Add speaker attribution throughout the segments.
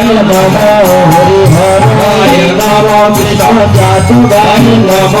Speaker 1: নম হরি হরায় নম কৃষ্ণ জাতুগায় নম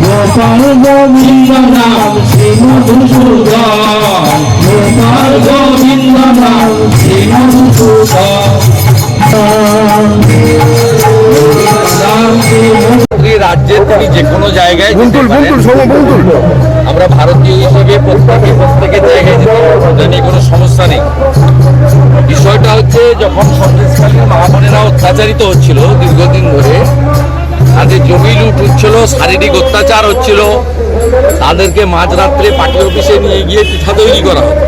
Speaker 1: গোপাল গোবিন্দ নাম শ্রী মধুসূদন গোপাল গোবিন্দ নাম শ্রী মধুসূদন
Speaker 2: রাজ্যের তুমি যে কোনো জায়গায় আমরা ভারতীয় হিসেবে প্রত্যেকে প্রত্যেকের জায়গায় যেতে নিয়ে কোনো সমস্যা নেই। বিষয়টা যখন সন্দেশকালীন মহামনেরা অত্যাচারিত হচ্ছিল দীর্ঘদিন ধরে, তাদের জমি লুট হচ্ছিল, শারীরিক অত্যাচার হচ্ছিল, তাদেরকে মাঝরাত্রে পার্টি অফিসে নিয়ে গিয়ে পিঠা তৈরি করা হতো।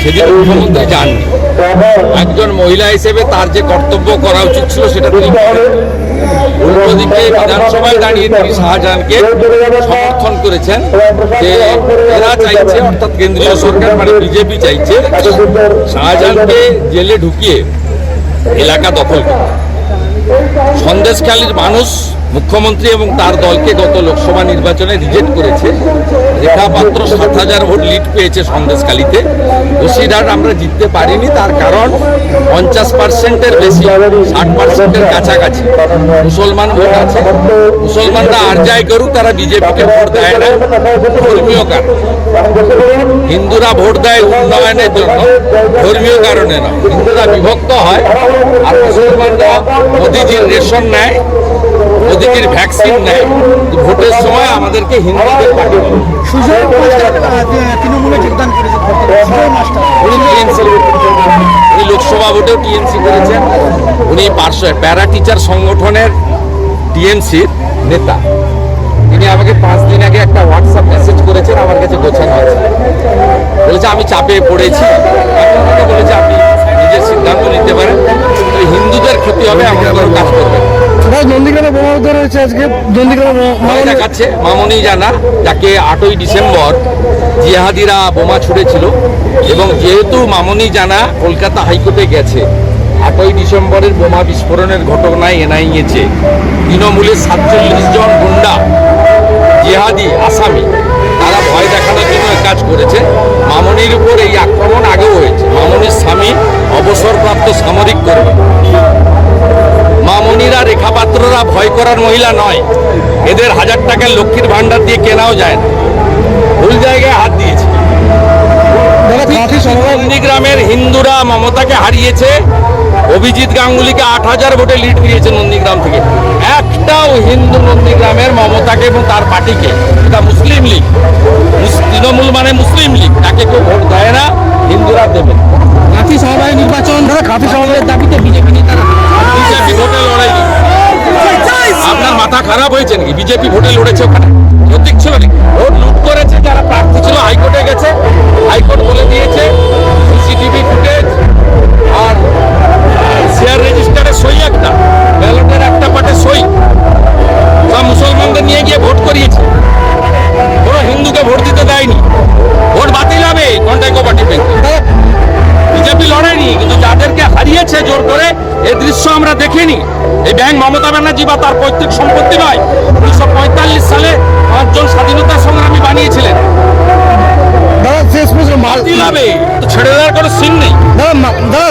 Speaker 2: সেদিন মুখ্যমন্ত্রী যাননি। একজন মহিলা হিসেবে তার যে কর্তব্য করা উচিত ছিল সেটা তিনি করেন উল্টো দিকে বিধানসভায় দাঁড়িয়ে তিনি শাহজাহানকে সমর্থন করেছেন যে এরা চাইছে, অর্থাৎ কেন্দ্রীয় সরকার মানে বিজেপি চাইছে, শাহজাহানকে জেলে ঢুকিয়ে এলাকা দখল করতে সন্দেশখালীর মানুষ মুখ্যমন্ত্রী এবং তার দলকে গত লোকসভা নির্বাচনে রিজেক্ট করেছে। রেখা পাত্র সাত হাজার ভোট লিড পেয়েছে সন্দেশকালীতে বসিরহাট আমরা জিততে পারিনি, তার কারণ পঞ্চাশ পার্সেন্টের বেশি, ষাট পার্সেন্টের কাছাকাছি। মুসলমান ভোট আছে। মুসলমানরা আর যাই করুক, তারা বিজেপিকে ভোট দেয় না। ধর্মীয় কারণ। হিন্দুরা ভোট দেয় উন্নয়নের জন্য। ধর্মীয় কারণে নয়। হিন্দুরা বিভক্ত হয় আর মুসলমানরা মোদিজির রেশন নেয়। মোদিজির ভ্যাকসিন নেয়। ভোটের সময় আমাদেরকে হিন্দুদের পাঠিয়ে
Speaker 3: সুজয় তৃণমূলে যোগদান করেছে
Speaker 2: উনি লোকসভা ভোটেও টিএনসি করেছেন। উনি পার্শ্ব প্যারা টিচার সংগঠনের টিএমসির নেতা। তিনি আমাকে পাঁচ দিন আগে একটা হোয়াটসঅ্যাপ মেসেজ করেছেন আমার কাছে গোছানো আছে। বলেছে আমি চাপে পড়েছি। আমি বলেছে আপনি
Speaker 3: হয়েছে আজকে?
Speaker 2: দেখাচ্ছে। মামনি জানা যাকে আটই ডিসেম্বর জিহাদিরা বোমা ছুড়েছিল। এবং যেহেতু মামনি জানা কলকাতা হাইকোর্টে গেছে আটই ডিসেম্বরের বোমা বিস্ফোরণের ঘটনায় এনআইএছে। তৃণমূলের সাতচল্লিশ জন গুন্ডা জিহাদি আসামি তারা ভয় দেখানোর জন্য কাজ করেছে। মামনির উপর এই আক্রমণ আগেও হয়েছে। মামনির স্বামী অবসরপ্রাপ্ত সামরিক কর্মী। রেখাপাত্ররা ভয় করার মহিলা নয়। এদের হাজার টাকার লক্ষ্মীর ভান্ডার দিয়ে কেনাও যায় না। ভুল জায়গায় হাত দিয়েছে। নন্দীগ্রামের হিন্দুরা মমতাকে হারিয়েছে। অভিজিৎ গাঙ্গুলিকে আট হাজার ভোটে লিড দিয়েছে নন্দীগ্রাম থেকে। একটাও হিন্দু নন্দীগ্রামের মমতাকে এবং তার পার্টিকে এটা মুসলিম লীগ। তৃণমূল মানে মুসলিম লীগ। তাকে কেউ ভোট দেয় না হিন্দুরা দেবে
Speaker 3: কাঁথি সমবায় নির্বাচন। দাদা কাঁথি সমবায়ের দাবিতে বিজেপি নেতারা
Speaker 2: মাথা খারাপ হয়েছে নাকি? বিজেপি ভোটে লড়েছে ওখানে। প্রতীক ছিল নাকি? হারিয়েছে জোর করে এ দৃশ্য আমরা দেখিনি। এই ব্যাংক মমতা ব্যানার্জি বা তার পৈতৃক সম্পত্তি নয় উনিশশো পঁয়তাল্লিশ সালে পাঁচজন স্বাধীনতা সংগ্রামী বানিয়েছিলেন।
Speaker 3: দাদা শেষ
Speaker 2: ছেড়ে দেওয়ার কোনো সিন নেই।
Speaker 3: দাদা দাদা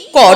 Speaker 4: কর